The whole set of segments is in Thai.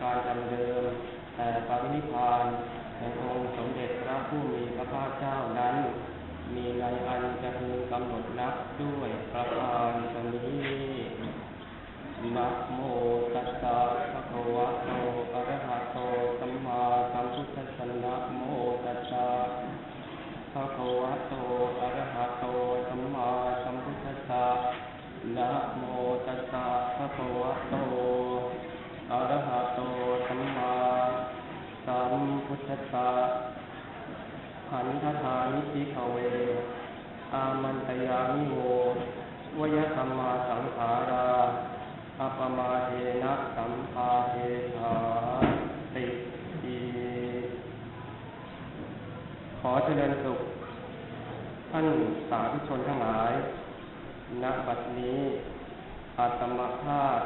ศาสนายุการจำเดิมแต่ปรินิพพานแห่งองค์สมเด็จพระผู้มีพระภาคเจ้านั้น มีในอันจะพึงกำหนดนับด้วยประการชนี้นะโมตัสสะภะคะวะโตอะระหะโตสัมมาสัมพุทธัสสะนะโมตัสสะภะคะวะโตอะระหะโตสัมมาสัมพุทธัสสะนะโมตัสสะภะคะวะโต อระหะโตสัมมาสัมพุทธัสสะขันธทานิสิขเว อามันตยามิโววยธรรมาสังขาราอัปมาเทนะสัมภาเทธาติอีขอเจริญสุข ท่านสาธุชนทั้งหลายณบัดนี้อาตมาภาพ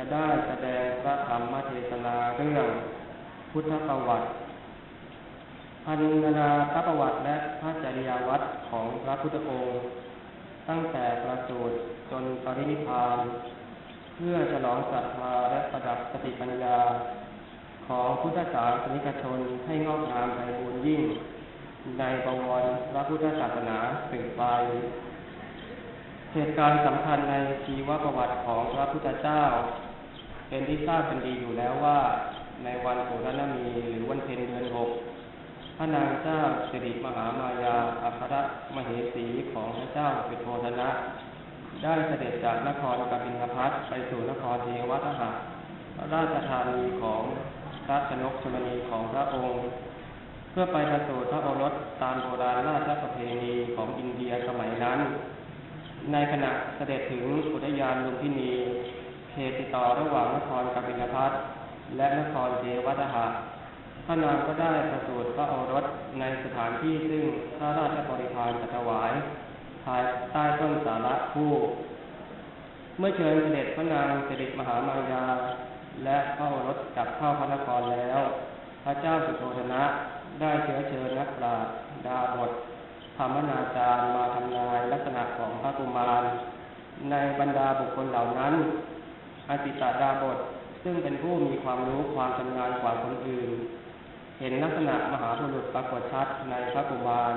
จะได้แสดงพระธรรมเทศนาเรื่องพุทธประวัติพันนาพระประวัติและพระจริยาวัดของพระพุทธองค์ ตั้งแต่ประสูติจนปรินิพพาน เพื่อฉลองศรัทธาและประดับสติปัญญา ของพุทธศาสนิกชนให้งอกงามไพบูรย์ยิ่ง ในประวัติพระพุทธศาสนาสืบไปเหตุการณ์สำคัญในชีวประวัติของพระพุทธเจ้า เป็นที่ทราบกันดีอยู่แล้วว่า ในวันโสรณมีหรือวันเพ็ญเดือนหกพระนางเจ้าสิริมหามายาอัครมเหสีของพระเจ้าสุโธธนะ ได้เสด็จจากนครกบินพัทไปสู่นครเทวทหะราชธานีของพระชนกชมนีของพระองค์ เพื่อไปประสูติพระโอรสตามโบราณราชประเพณีของอินเดียสมัยนั้น ในขณะเสด็จถึงอุทยานลุมพินี เขตติดต่อระหว่างนครกบินทพัทและนครเทวทหะพระนางก็ได้ประสูติพระโอรสในสถานที่ซึ่งพระราชบริพารจัดถวายภายใต้ต้นสาระคู่ เมื่อเชิญเสด็จพระนางเสิริมหามายา และพระโอรสกลับเข้าพระนครแล้ว พระเจ้าสุโธทนะได้เชื้อเชิญนักปราชญ์ดาบทธรรมนาจารย์มาทำนายลักษณะของพระกุมาร ในบรรดาบุคคลเหล่านั้น อติตาดาบท ซึ่งเป็นผู้มีความรู้ความชำนาญกว่าคนอื่น เห็นลักษณะมหาบุรุษปรากฏชัดในพระกุมาร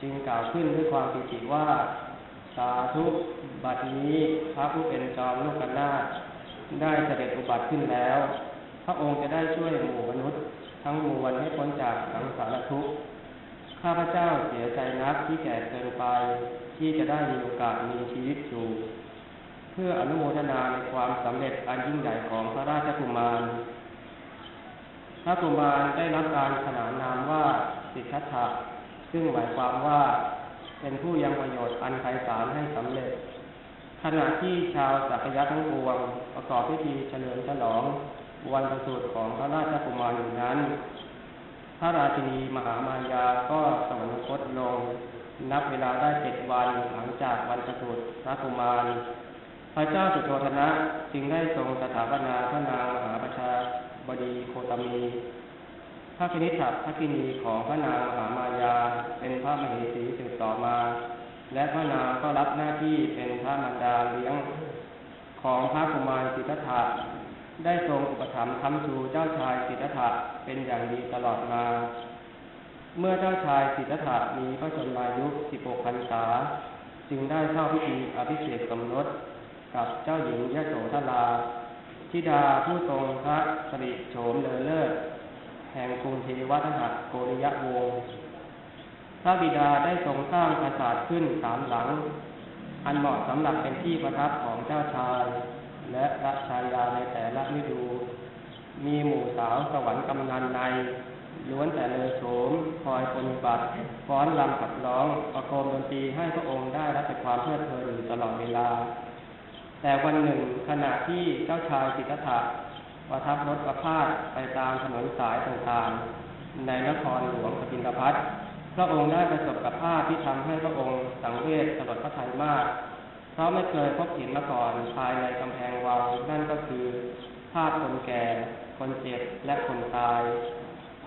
จึงกล่าวขึ้นด้วยความปิติว่า สาธุบัดนี้พระผู้เป็นจอมโลกนาถได้เสด็จอุบัติขึ้นแล้ว พระองค์จะได้ช่วยหมู่มนุษย์ ทั้งมวลให้พ้นจากสังสารทุกข์ข้าพเจ้าเสียใจนักที่แก่เกินไป ที่จะได้มีโอกาสมีชีวิตอยู่ พื่ออนุโมทนาในความสำเร็จอันยิ่งใหญ่ของพระราชกุมาร พระกุมารได้รับการขนานนามว่าสิทธัตถะซึ่งหมายความว่าเป็นผู้ยังประโยชน์อันไพศาลให้สำเร็จ ขณะที่ชาวสักยะทั้งปวงประกอบพิธีเฉลิมฉลองวันประสูติของพระราชกุมารอยู่นั้น พระราชินีมหามายาก็สวรรคตลง นับเวลาได้เจ็ดวันหลังจากวันประสูติพระกุมาร ระเจ้าสุโธทนะจึงได้ทรงสถาปนาพระนางมหาประชาบดีโคตมี พระคณิษฐพระกินีของพระนางมหามายา เป็นพระมเหสีสืบต่อมา และพระนางก็รับหน้าที่เป็นพระมารดาเลี้ยงของพระกุมารสิทธัตถะได้ทรงอุปถัมภ์คำชูเจ้าชายสิทธัตถะเป็นอย่างดีตลอดมา เมื่อเจ้าชายสิทธัตถะมีพระชนมายุ16พรรษา จึงได้เข้าพิธีอภิเษกสมรส กับเจ้าหญิงยโสธราธิดาผู้ทรงพระสริโฉมเลอเลิศแห่งกรุงเทวทหะโกริยวงศ์พระบิดาได้ทรงสร้างปราสาทขึ้นสามหลัง อันเหมาะสำหรับเป็นที่ประทับของเจ้าชาย และพระชายาในแต่ละฤดู มีหมู่สาวสวรรค์กำนันในล้วนแต่เลอโสมคอยปฏิบัติฟ้อนรำขับร้อง ประโคมดนตรีให้พระองค์ได้รับแต่ความเพลิดเพลินอยู่ตลอดเวลา แต่วันหนึ่งขณะที่เจ้าชายสิทธัตถะประทับรถประพาสไปตามถนนสายต่างๆ ในนครหลวงสกินทพัทพระองค์ได้ประสบกับภาพที่ทำให้พระองค์สังเวชสลดพระทัยมาก เพราะไม่เคยพบเห็นมาก่อนภายในกำแพงวังนั่นก็คือ ภาพคนแก่ คนเจ็บและคนตาย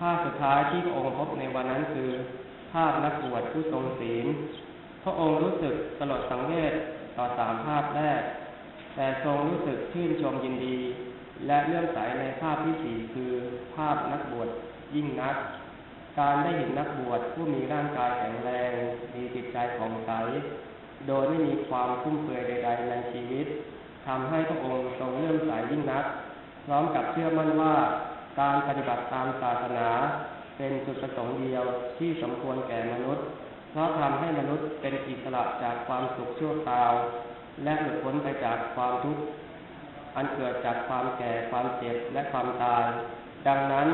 ภาพสุดท้ายที่พระองค์พบในวันนั้นคือ ภาพนักบวชผู้ทรงศีล พระองค์รู้สึกสลดสังเวชต่อสามภาพแรก แต่ทรงรู้สึกชื่นชมยินดี และเลื่อมใสในภาพที่สี่คือภาพนักบวชยิ่งนัก การได้เห็นนักบวชผู้มีร่างกายแข็งแรง มีจิตใจผ่องใส โดยไม่มีความฟุ่มเฟือยใด ๆ ในชีวิตทำให้พระองค์ทรงเลื่อมใสยิ่งนัก พร้อมกับเชื่อมั่นว่าการปฏิบัติตามศาสนา เป็นจุดประสงค์เดียวที่สมควรแก่มนุษย์ เพราะทำให้มนุษย์เป็นอิสระจากความสุขชั่วคราว และหลุดพ้นไปจากความทุกข์อันเกิดจากความแก่ความเจ็บและความตาย ดังนั้น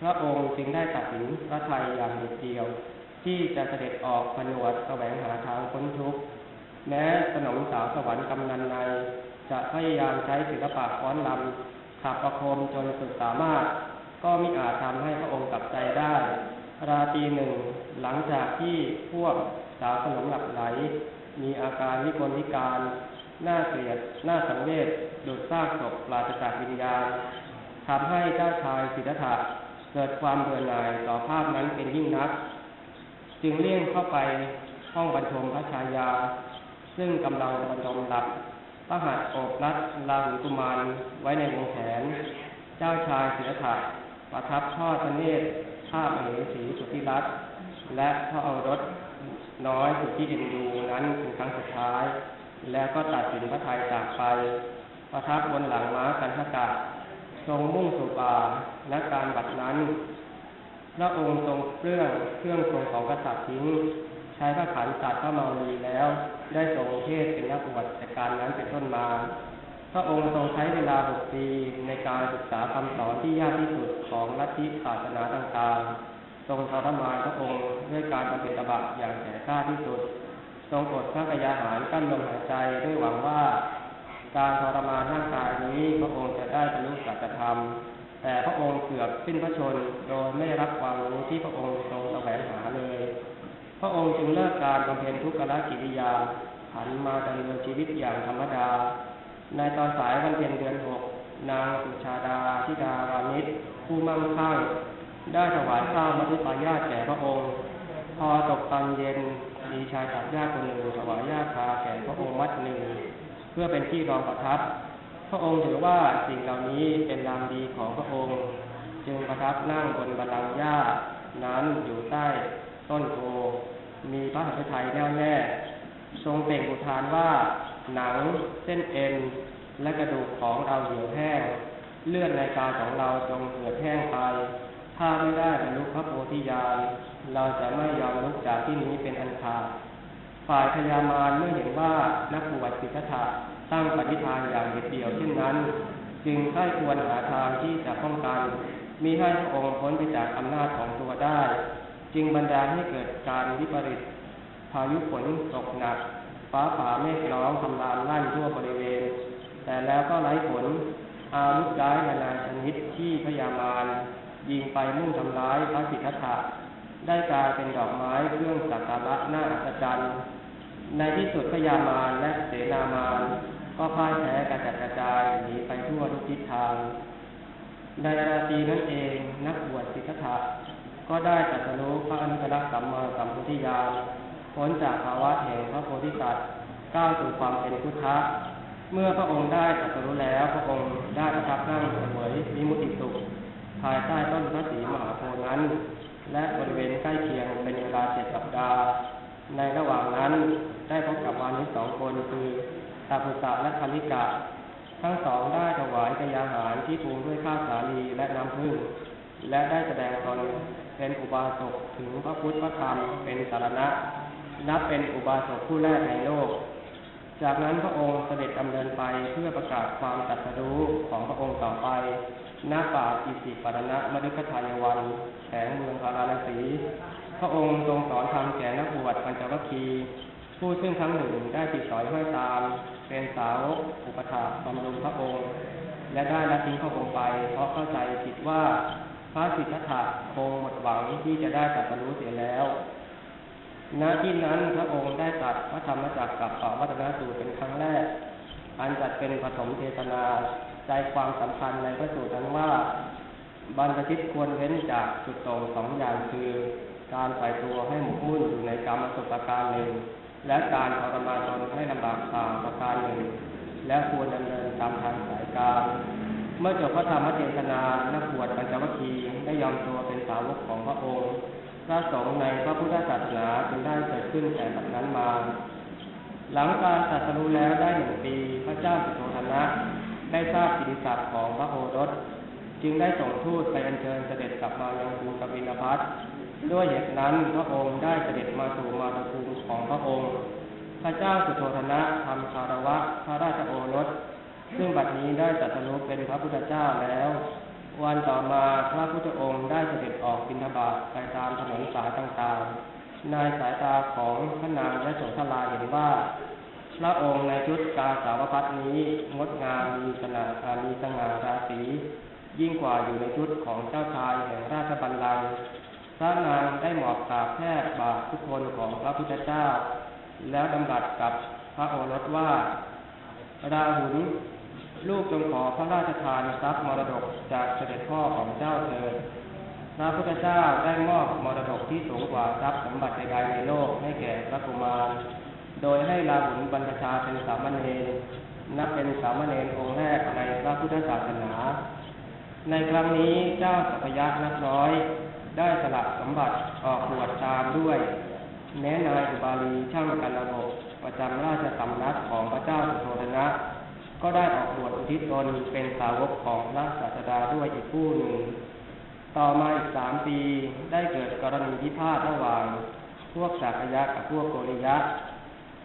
พระองค์จึงได้ตัดสินพระทัยอย่างเด็ดเดียว ที่จะเสด็จออกผนวดแสวงหาทางพ้นทุกข์แม้สนมสาวสวรรค์กำนันใน จะพยายามใช้ศิลปะฟ้อนลำขับประโคมจนสุดสามารถ ก็มิอาจทำให้พระองค์กลับใจได้ ราตรีหนึ่งหลังจากที่พวกสาวสนมหลับไหล มีอาการวิกลวิการ หน้าเกลียด หน้าสังเวชโดดซากศพปราศจากวิญญาณทำให้เจ้าชายสิทธัตถะเกิดความเบื่อหน่ายต่อภาพนั้นเป็นยิ่งนัก จึงเลี่ยงเข้าไปห้องบรรทมพระชายา ซึ่งกำลังบรรทมหลับพระหัตถ์โอบรัดลาหุกุมารไว้ในวงแขน เจ้าชายสิทธัตถะประทับทอดพระเนตรภาพเหสีสุทธิรัตน์และพระโอรส น้อยสุดที่เอ็นดูนั้นเป็นครั้งสุดท้าย แล้วก็ตัดสินพระทัยจากไป ประทับบนหลังม้ากันทกะทรงมุ่งสู่ป่าและการบัดนั้นพระองค์ทรงเครื่องเครื่องทรงของกษัตริย์ทิ้งใช้พระขันตัดพระเมารีแล้ว ได้ทรงเทศเป็นนักบวชแต่การนั้นเป็นต้นมา พระองค์ทรงใช้เวลาหกปีในการศึกษาคำสอนที่ยากที่สุดของลัทธิศาสนาต่างๆ ทรงทรมานพระองค์ด้วยการบำเพ็ญตบะอย่างแก่กล้าที่สุด ทรงอดพระกยาหารกั้นลมหายใจด้วยหวังว่า การทรมานร่างกายนี้พระองค์จะได้บรรลุสัจธรรม แต่พระองค์เกือบสิ้นพระชนโดยไม่ได้รับความรู้ที่พระองค์ทรงแสวงหาเลย พระองค์จึงเลิกการบำเพ็ญทุกขละกิริยาหันมาดำเนินชีวิตอย่างธรรมดา ในตอนสายวันเพ็ญเดือนหกนางสุชาดาธิดาวานิชผู้มั่งคั่ง ได้ถวายข้าวมัทุปายาตแก่พระองค์ พอตกตอนเย็นมีชายตัดหญ้าคนหนึ่งถวายหญ้าคาแก่พระองค์มัดหนึ่งเพื่อเป็นที่รองประทับ พระองค์ถือว่าสิ่งเหล่านี้เป็นรางดีของพระองค์ จึงประทับนั่งบนบัลลังก์หญ้านั้นอยู่ใต้ต้นโพมีพระหัตถ์ไทยแน่วแน่ทรงเปล่งอุทานว่าหนังเส้นเอ็น และกระดูกของเราเหี่ยวแห้ง เลือดในกายของเราจงเหือดแห้งไป ถ้าไม่ได้บรรลุพระโพธิญาณเราจะไม่ยอมลุกจากที่นี้เป็นอันขาดฝ่ายพญามารเมื่อเห็นว่านักบวชสิทธะตั้งปฏิฐานอย่างเด็ดเดี่ยวเช่นนั้น จึงใคร่ควรหาทางที่จะป้องกันมีให้พระองค์พ้นไปจากอำนาจของตัวได้ จึงบันดาลให้เกิดการวิปริตพายุฝนตกหนัก ฟ้าผ่าเมฆร้องทำลานลั่นทั่วบริเวณ แต่แล้วก็ไร้ผลอาวุธร้ายนานาชนิดที่พยามาร ยิงไปมุ่งทำร้ายพระสิทธัตถะได้กลายเป็นดอกไม้เครื่องสักการะหน้าอัศจรรย์ในที่สุดพยามารและเสนามารก็พ่ายแพ้กระจัดกระจายหนีไปทั่วทุกทิศทาง ในราตรีนั้นเองนักบวชสิทธัตถะก็ได้ตรัสรู้พระอนุตตรสัมมาสัมพุทธิญาณพ้นจากภาวะแห่งพระโพธิสัตว์ก้าวสู่ความเป็นพุทธะเมื่อพระองค์ได้ตรัสรู้แล้วพระองค์ได้ประทับนั่งเสวยวิมุตติสุข ภายใต้ต้นพระศรีมหาโพธิ์นั้น และบริเวณใกล้เคียงเป็นเวลาเจ็ดสัปดาห์ ในระหว่างนั้นได้พบกับวานิชสองคนคือตาภุสะและคาลิกะ ทั้งสองได้ถวายกยาหารที่ปรุงด้วยข้าวสาลีและน้ำผึ้งและได้แสดงตนเป็นอุบาสกถึงพระพุทธพระธรรมเป็นสารณะ นับเป็นอุบาสกผู้แรกในโลก จากนั้นพระองค์เสด็จดำเนินไปเพื่อประกาศความตรัสรู้ของพระองค์ต่อไป ณป่าอิสิปรณะมฤคทายวันแสงเมืองพาราณสี พระองค์ทรงสอนธรรมแก่นักบวชปัญจวัคคีผู้ซึ่งทั้งหนึ่งได้ติดสอยห้อยตาม เป็นสาวกอุปถาบำรุงพระองค์ และได้ละทิ้งพระองค์ไป เพราะเข้าใจผิดว่าพระสิทธัตถะคงหมดหวังที่จะได้ตรัสรู้เสียแล้วณที่นั้นพระองค์ได้ตรัสพระธรรมจักรกับปวัตนสูตรเป็นครั้งแรก อันจัดเป็นปฐมเทศนา ใจความสำคัญในพระสูตรนั้นว่าบรรพชิตควรเว้นจากจุดตรงสองอย่างคือ การใส่ตัวให้หมกมุ่นอยู่ในกรรมสุปการหนึ่ง และการทรมานตนให้ลำบากตามประการหนึ่ง และควรดำเนินตามทางสายการ เมื่อจบพระธรรมเทศนานักบวชปัญจวัคคีย์ได้ยอมตัวเป็นสาวกของพระองค์พระสงฆ์ในพระพุทธศาสนาจึงได้เกิดขึ้นแต่แบบนั้นมา หลังการตรัสรู้แล้วได้หนึ่งปีพระเจ้าสุโธทนะ ได้ทราบกิติศักดิ์ของพระโอรส จึงได้ส่งทูตไปอัญเชิญเสด็จกลับมายังกรุงกบิลพัทด้วยเหตุนั้นพระองค์ได้เสด็จมาสู่มาตุภูมิของพระองค์ พระเจ้าสุโธทนะทำคารวะพระราชโอรส ซึ่งบัดนี้ได้ตรัสรู้เป็นพระพุทธเจ้าแล้ว วันต่อมาพระพุทธองค์ได้เสด็จออกบิณฑบาตไปตามถนนสายต่างๆในสายตาของพระนางและโสธราเห็นว่า พระองค์ในชุดกาสาวพัดนี้งดงามมีสง่ามีสง่าราศียิ่งกว่าอยู่ในชุดของเจ้าชายแห่งราชบัลลังก์พระนางได้หมอบกราบแทบบาททุกคนของพระพุทธเจ้า แล้วดำรัสกับพระโอรสว่า ราหุลลูกจงขอพระราชทานทรัพย์มรดกจากเสด็จพ่อของเจ้าเถิดพระพุทธเจ้าได้มอบมรดกที่สูงกว่าทรัพย์สมบัติใดในโลกให้แก่พระกุมาร โดยให้ราหุลบรรพชาเป็นสามเณรนับเป็นสามเณรองค์แรกในพระพุทธศาสนา ในครั้งนี้เจ้าสัพยัคฆ์นักร้อย ได้สละสมบัติออกบวชตามด้วย แม้นายอุบาลีช่างกันระบบประจำราชสำนักของพระเจ้าสุโธทนะ ก็ได้ออกบวชอุทิศตนเป็นสาวกของพระศาสดาด้วยอีกผู้หนึ่ง ต่อมาอีกสามปีได้เกิดกรณีพิพาทระหว่าง พวกสากยะกับพวกโกริยะ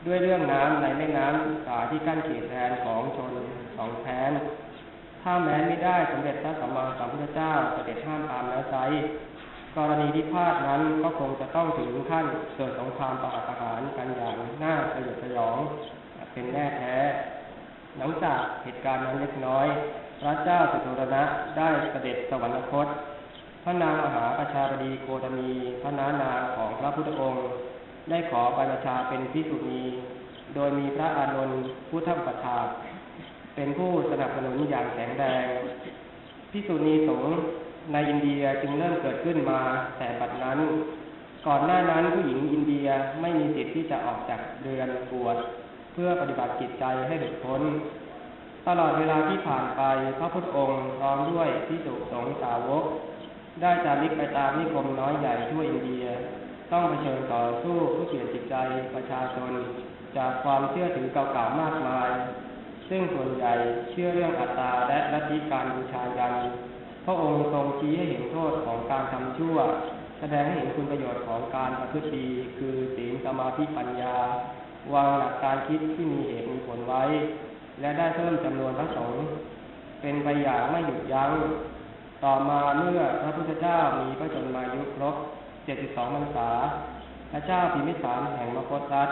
ด้วยเรื่องน้ำในแม่น้ำสาที่กั้นเขตแดนของชนสองแค้นถ้าแม้ไม่ได้สมเด็จพระสัมมาสัมพุทธเจ้าเสด็จห้ามตามแล้วไซกรณีพิพลาทนั้นก็คงจะต้องถึงขั้นเกิดสงครามประหัตประหารกันอย่างน่าสยดสยองเป็นแน่แท้ หลังจากเหตุการณ์นั้นเล็กน้อย พระเจ้าสุโธทนะได้เสด็จสวรรคต พระนางมหาประชาบดีโคตมีพระนานางของพระพุทธองค์ ได้ขอบรรชาเป็นพิสุณีโดยมีพระอานนท์พุทธปถาเป็นผู้สนับสนุนอย่างแข็งแรงพิสุณีสงฆ์ในอินเดียจึงเริ่มเกิดขึ้นมาแต่ปัจจุบันก่อนหน้านั้นผู้หญิงอินเดียไม่มีสิทธิ์ที่จะออกจากเรือนบวชเพื่อปฏิบัติจิตใจให้หลุดพ้น ตลอดเวลาที่ผ่านไปพระพุทธองค์พร้อมด้วยพิสุสงฆ์สาวก ได้จาริกไปตามนิคมน้อยใหญ่ทั่วอินเดีย ต้องเผชิญต่อสู้ผู้เขียนจิตใจประชาชน จากความเชื่อถือเก่าๆมากมาย ซึ่งส่วนใหญ่เชื่อเรื่องอัตตาและลัทธิการบูชายันพระองค์ทรงชี้ให้เห็นโทษของการทำชั่ว แสดงให้เห็นคุณประโยชน์ของการประพฤติดีคือศีลสมาธิปัญญา วางหลักการคิดที่มีเหตุมีผลไว้ และได้เพิ่มจำนวนพระสงฆ์เป็นไปอย่างไม่หยุดยัง้ง ต่อมาเมื่อพระพุทธเจ้ามีพระชนมายุครบ 72พรรษา พระเจ้าพิมิสารแห่งมคตรัฐ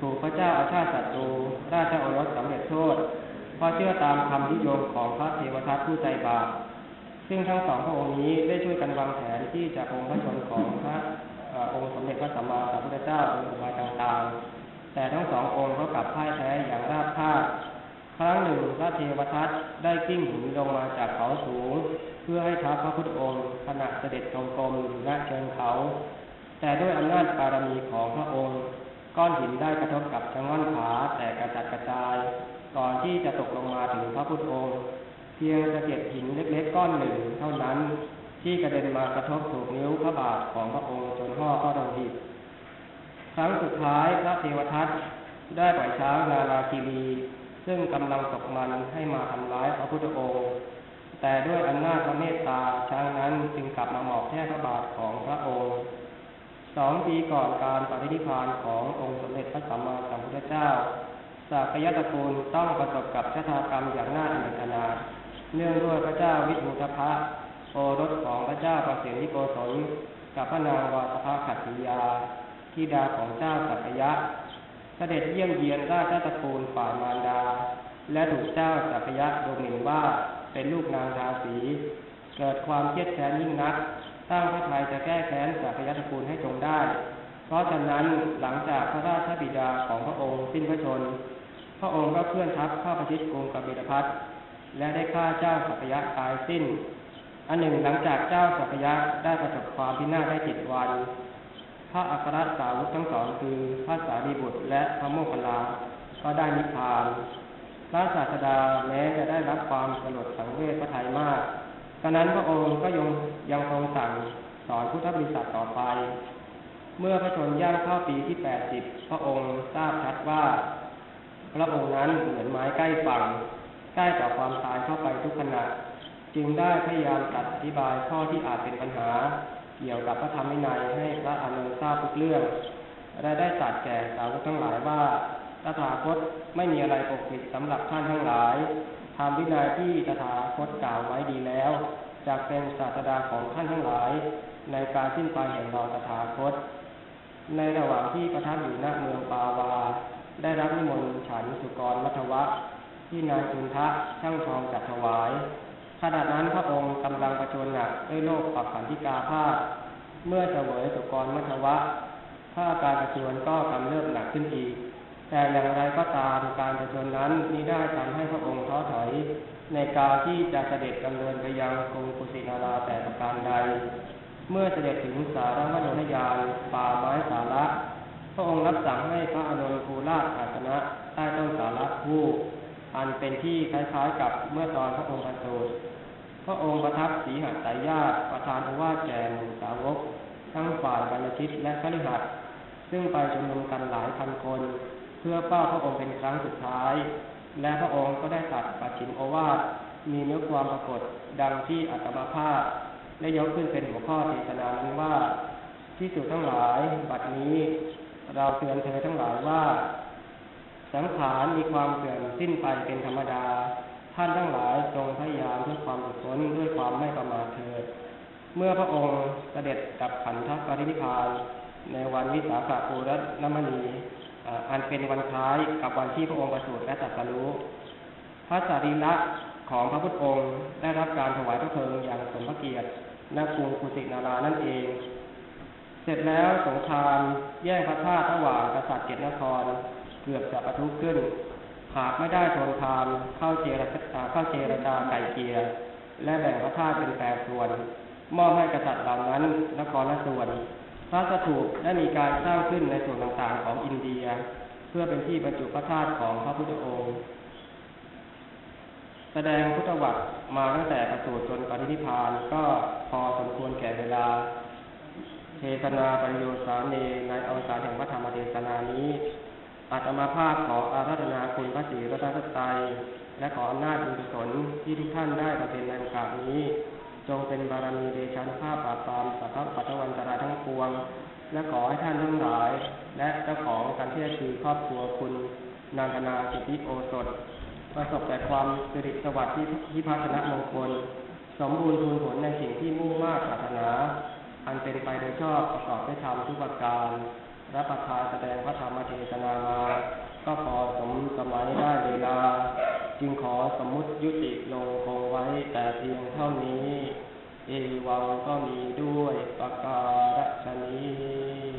ถูกพระเจ้าอาชาติศัตรูราชโอรสสำเร็จโทษเพราะเชื่อตามคำนิยมของพระเทวทัตผู้ใจบาปซึ่งทั้งสองพระองค์นี้ได้ช่วยกันวางแผนที่จะองค์พระชนของพระอองค์สมเด็จพระสัมมาสัมพุทธเจ้าองค์อุบายต่างๆ แต่ทั้งสององค์ก็กลับพ่ายแพ้อย่างราบคาบครั้งหนึ่งพระเทวทัตได้กิ้งหินลงมาจากเขาสูง พื่อให้ท้าพระพุทธองค์ขณะเสด็จทรงกรมอยู่ณเชิงเขา แต่ด้วยอำนาจบารมีของพระองค์ ก้อนหินได้กระทบกับชะง่อนขาแต่กระจัดกระจาย ก่อนที่จะตกลงมาถึงพระพุทธองค์ เพียงสะเก็ดหินเล็กๆก้อนหนึ่งเท่านั้น ที่กระเด็นมากระทบถูกนิ้วพระบาทของพระองค์จนห่อพระโลหิตครั้งสุดท้ายพระเทวทัตได้ปล่อยช้างนาราคีรีซึ่งกำลังตกมันให้มาทำร้ายพระพุทธองค์ แต่ด้วยอำนาจพระเมตตาช้างนั้นจึงกลับมาหมอบแท่พระบาทของพระองค์ สองปีก่อนการปฏินิพานขององค์สมเด็จพระสัมมาสัมพุทธเจ้าสากยตระกูลต้องประสบกับชะตากรรมอย่างน่าอเนจนาเนื่องด้วยพระเจ้าวิมุตพะโอรสของพระเจ้าประสิทธิโกศลกับพระนางวาสภขัตติยาธิดาของเจ้าสักยะ เสด็จเยี่ยมเยียนราชตระกูลฝ่ายมารดา และถูกเจ้าสักยะดูหมิ่นว่า เป็นลูกนางทาสีเกิดความเครียดแค้นยิ่งนักตั้งพระทัยจะแก้แค้นสักพยะตระกูลให้จงได้ เพราะฉะนั้นหลังจากพระราชบิดาของพระองค์สิ้นพระชน พระองค์ก็เคลื่อนทัพเข้าประชิดกรุงกบิลพัทและได้ฆ่าเจ้าสักยะตายสิ้น อันหนึ่งหลังจากเจ้าสักยะได้ประสบความพินาศได้เจ็ดวัน พระอัครสาวกทั้งสองคือพระสารีบุตรและพระโมคคัลลา ก็ได้นิพพาน พระศาสดาแม้จะได้รับความสลดสังเวชพระทัยมากตอนนั้นพระองค์ก็ยังยังทรงสั่งสอนพุทธบริษัทต่อไป เมื่อพระชนย่างเข้าปีที่แปดสิบพระองค์ทราบชัดว่า พระองค์นั้นเหมือนไม้ใกล้ฝั่งใกล้ต่อความตายเข้าไปทุกขณะ จึงได้พยายามตัดอธิบายข้อที่อาจเป็นปัญหา เกี่ยวกับพระธรรมวินัยให้พระอานนท์ทราบทุกเรื่องและได้ตรัสแก่สาวกทั้งหลายว่า ตถาคตไม่มีอะไรปกปิดสำหรับท่านทั้งหลายธรรมวินัยที่ตถาคตกล่าวไว้ดีแล้วจะเป็นศาสดาของท่านทั้งหลาย ในการสิ้นไปแห่งเราตถาคต ในระหว่างที่ประทับอยู่ณเมืองปาวา ได้รับนิมนต์ฉันสุกรมัทวะ ที่นายจุนทะช่างทองจัดถวาย ขณะนั้นพระองค์กำลังประชนหนักด้วยโรคปักขันธิกาพาธเมื่อเสวยสุกรมัทวะ ถ้าการประชวนก็กำเริบหนักขึ้นอีก แต่อย่างไรก็ตามการประชวนนั้นมิได้ทำให้พระองค์ท้อถอยในการที่จะเสด็จดำเนินไปยังกรุงกุสินาราแต่ประการใด เมื่อเสด็จถึงสารวัณนยานป่าไม้สาระ พระองค์รับสั่งให้พระอานนท์ภูราชอาสนะใต้ต้นสาระคู่อันเป็นที่คล้ายๆกับเมื่อตอนพระองค์ประสูติพระองค์ประทับสีหัสายญาติประธานโอวาทแก่หมู่สาวก ทั้งฝ่ายบรรพชิตและคฤหัสถ์ซึ่งไปชุมนุมกันหลายพันคน เพื่อเฝ้าพระองค์เป็นครั้งสุดท้าย และพระองค์ก็ได้ตัดปัจฉิมโอวาทมีเนื้อความปรากฏดังที่อัตมาภาพได้ยกขึ้นเป็นหัวข้อเทศนานั้นว่าที่สุดทั้งหลายบัดนี้ เราเตือนเธอทั้งหลายว่า สังขารมีความเสื่อมสิ้นไปเป็นธรรมดา ท่านทั้งหลายจงพยายามเพื่อความอดทนด้วยความไม่ประมาทเถิดเมื่อพระองค์เสด็จกับขันธปรินิพพานในวันวิสาขบูรณมณี อันเป็นวันคล้ายกับวันที่พระองค์ประสูติและตรัสรู้ พระสารีระของพระพุทธองค์ได้รับการถวายพระเพลิงอย่างสมพระเกียรติณกรุงกุสินารานั่นเอง เสร็จแล้วสงครามแย่งพระธาตุระหว่างกษัตริย์เจ็ดนคร เกือบจะประทุขึ้น หากไม่ได้ทนทานเข้าเจรจาเข้าเจรจาไก่เกลียและแบ่งพระธาตุเป็นแปดส่วน มอบให้กษัตริย์เหล่านั้นนครละส่วน พระสถูปได้มีการสร้างขึ้นในส่วนต่างๆของอินเดีย เพื่อเป็นที่บรรจุพระธาตุของพระพุทธองค์ แสดงพุทธวัตรมาตั้งแต่ประสูติจนปรินิพานก็พอสมควรแก่เวลาเทศนาปริโยสาเนในอวสานแห่งพระธรรมเทศนานี้อาตมาภาพขออาราธนาคุณพระศรีรัตนตรัยและขออำนาจบุญกุศลที่ทุกท่านได้ประเป็นในโอกาสนี้ จงเป็นบารมีเดชานุภาพปราบปรามสัพพะปัตตวันตรายทั้งปวง และขอให้ท่านทั้งหลาย และเจ้าของการที่คือครอบครัวคุณนางธนาสิทธิโอสถ ประสบแต่ความสิริสวัสดิ์ที่ที่พัฒนมงคล สมบูรณ์ทูลผลในสิ่งที่มุ่งมากปรารถนา อันเป็นไปโดยชอบประกอบด้วยธรรมทุกประการรับประทานแสดงพระธรรมเทศนามา ก็พอสมสมัยได้เวลา จึงขอสมมุติยุติลงคงไว้แต่เพียงเท่านี้ เอวังก็มีด้วยประการฉนี้